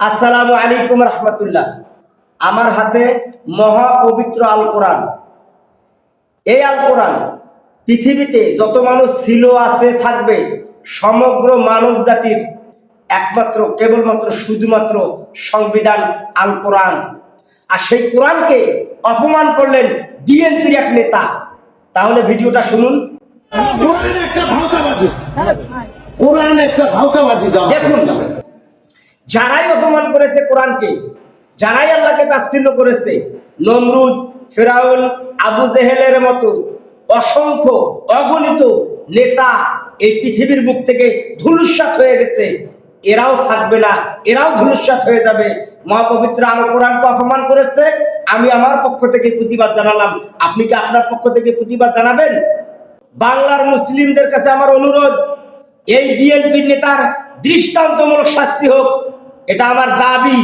আসসালামু আলাইকুম রহমতুল্লাহ। আমার হাতে মহা পবিত্র আল কোরআন এই আল কোরআন পৃথিবীতে যত মানুষ ছিল আছে থাকবে সমগ্র মানব জাতির একমাত্র কেবলমাত্র শুধুমাত্র সংবিধান আল কোরআন আর সেই কোরআনকে অপমান করলেন বিএনপির এক নেতা। তাহলে ভিডিওটা শুনুন। কোরআন একটা ভাওতাবাজি। কোরআন একটা ভাওতাবাজি দেখুন যারাই অপমান করেছে কোরআনকে, যারাই আল্লাহকে তাচ্ছিল্য করেছে, নমরুদ ফেরাউল আবু জেহেলের মতো অসংখ্য অগণিত নেতা এই পৃথিবীর মুখ থেকে ধুলুসাত হয়ে গেছে। এরাও থাকবে না, এরাও ধুলুসাত হয়ে যাবে। মহাপবিত্র আল কোরআনকে অপমান করেছে, আমি আমার পক্ষ থেকে প্রতিবাদ জানালাম। আপনি কি আপনার পক্ষ থেকে প্রতিবাদ জানাবেন? বাংলার মুসলিমদের কাছে আমার অনুরোধ, এই বিএনপির নেতার দৃষ্টান্তমূলক শাস্তি হোক এটা আমার দাবি।